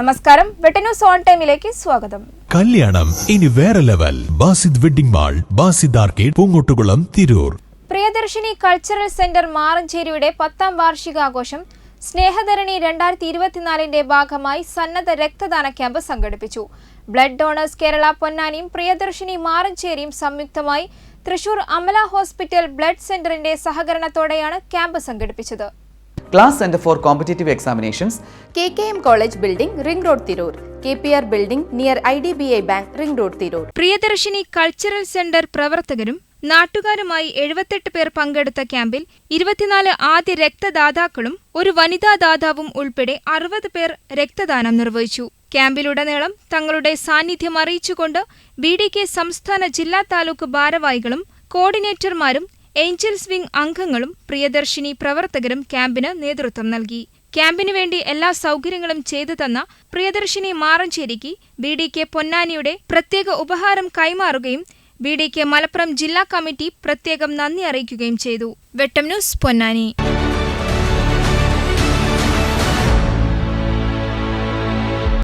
നമസ്കാരം. വെട്ടന്യൂസ് ഓൺ ടൈമിലേക്ക് സ്വാഗതം. കല്യാണം. ഇനി വേറെ level. Basid wedding mall Basid arcade Poongottukulam Tirur. Priyadarshini cultural centre മാറഞ്ചേരിയുടെ പത്താം വാർഷികാഘോഷം സ്നേഹധരണി രണ്ടായിരത്തി ഇരുപത്തിനാലിന്റെ ഭാഗമായി സന്നദ്ധ രക്തദാന ക്യാമ്പ് സംഘടിപ്പിച്ചു. ബ്ലഡ് ഡോണേഴ്സ് കേരള പൊന്നാനിയും പ്രിയദർശിനി മാറഞ്ചേരിയും സംയുക്തമായി തൃശൂർ അമല ഹോസ്പിറ്റൽ ബ്ലഡ് സെന്ററിന്റെ സഹകരണത്തോടെയാണ് ക്യാമ്പ് സംഘടിപ്പിച്ചത്. Class centre for competitive examinations K K M college building ring road Tirur K P R building near I D B I bank ring road Tirur Priyadarshini cultural centre പ്രവർത്തകരും നാട്ടുകാരുമായി എഴുപത്തെട്ട് പേർ പങ്കെടുത്ത ക്യാമ്പിൽ ഇരുപത്തിനാല് ആദ്യ രക്തദാതാക്കളും ഒരു വനിതാ ദാതാവും ഉൾപ്പെടെ അറുപത് പേർ രക്തദാനം നിർവഹിച്ചു. ക്യാമ്പിലുടനീളം തങ്ങളുടെ സാന്നിധ്യം അറിയിച്ചുകൊണ്ട് ബി ഡി കെ സംസ്ഥാന ജില്ലാ താലൂക്ക് ഭാരവാഹികളും കോർഡിനേറ്റർമാരും ഏഞ്ചൽസ് വിംഗ് അംഗങ്ങളും പ്രിയദർശിനി പ്രവർത്തകരും ക്യാമ്പിന് നേതൃത്വം നൽകി. ക്യാമ്പിനു വേണ്ടി എല്ലാ സൗകര്യങ്ങളും ചെയ്തു തന്ന പ്രിയദർശിനി മാറഞ്ചേരിക്ക് ബി ഡി കെ പൊന്നാനിയുടെ പ്രത്യേക ഉപഹാരം കൈമാറുകയും ബി ഡി കെ മലപ്പുറം ജില്ലാ കമ്മിറ്റി പ്രത്യേകം നന്ദി അറിയിക്കുകയും ചെയ്തു. വെട്ടം ന്യൂസ് പൊന്നാനി.